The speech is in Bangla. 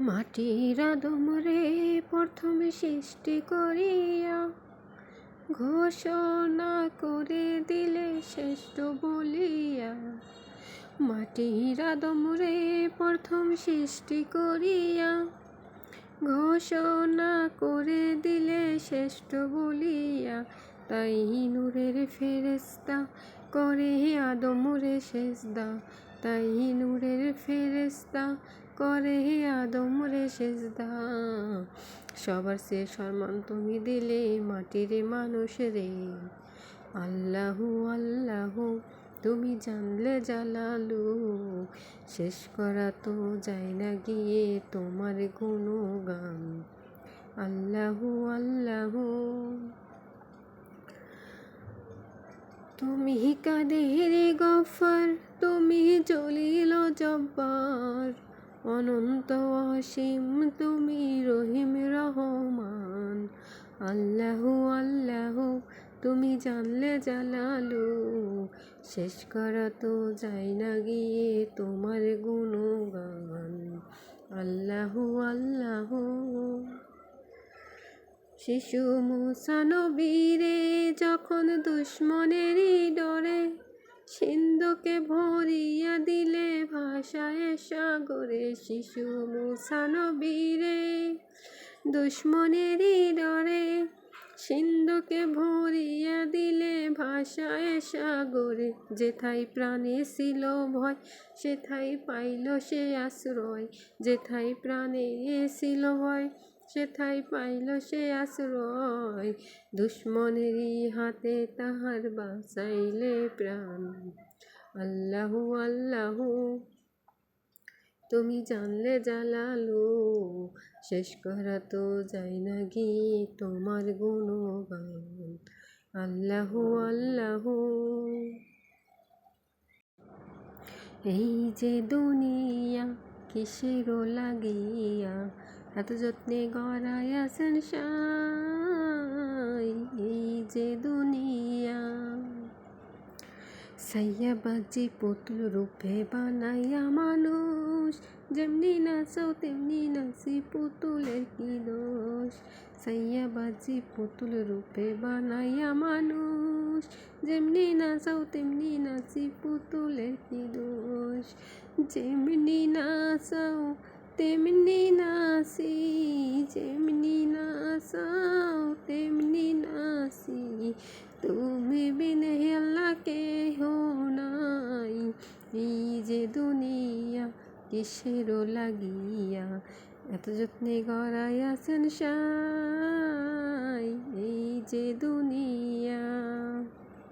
মাটির আদমরে প্রথমে সৃষ্টি করিয়া ঘোষণা করে দিলে শ্রেষ্ঠ বলিয়া। মাটির আদমরে প্রথম সৃষ্টি করিয়া ঘোষণা করে দিলে শ্রেষ্ঠ বলিয়া। তাই নূরের ফেরেস্তা করে আদমরে সেজদা। তাই নূরের ফেরেস্তা করে আদমরে সেজদা। সবার সে সম্মান তুমি দিলে মাটিরে মানুষ রে। আল্লাহু আল্লাহু, তুমি জানলে জালালু। শেষ করা তো যায় না গিয়ে তোমার কোনো গান আল্লাহু আল্লাহু। তুমি কাদের গফর, তুমি জলিল জব্বার। অনন্ত অসীম, তুমি রহিম রহমান। আল্লাহু আল্লাহু, তুমি জানলে জালালু। শেষ করা তো যায় না গিয়ে তোমার গুণগান। আল্লাহু আল্লাহু। শিশু মুসানবীরে যখন দুশ্মনেরই ডরে সিন্ধুকে ভরিয়া দিলে ভাষায় সাগরে, শিশু মুসানবীরে দুশ্মনেরই ডরে সিন্ধুকে ভরিয়া দিলে ভাষায় সাগরে, যেথায় প্রাণে ছিল ভয়, সেথায় পাইল সে আশ্রয়, যেথায় প্রাণে ছিল ভয় সেথায় পাইল সে আশ্রয়। দুশ্মনেরই হাতে তাহার বাঁচাইলে প্রাণ। আল্লাহু আল্লাহু, তুমি জানলে জালালু, শেষ করা তো যায় না গিয়ে তোমার গুণগান। আল্লাহু আল্লাহু। এই যে দুনিয়া কিসেরও লাগিয়া এত যত্নে গড়ায় আছেন এই যে দুনিয়া। সাইয়াবাজি পুতুল রূপে বানাইয়া মানুষ, যেমনি নাচাও তেমনি নাচি পুতুলের কি দোষ? সাইয়াবাজি পুতুল রূপে বানাইয়া মানুষ, যেমনি নাচাও তেমনি নাচি পুতুলের কি দোষ? যেমনি নাচাও তেমনি দুনিয়া কিসেরও লাগিয়া এত যত্নে গড়াই আছেন সাই। এই যে দুনিয়া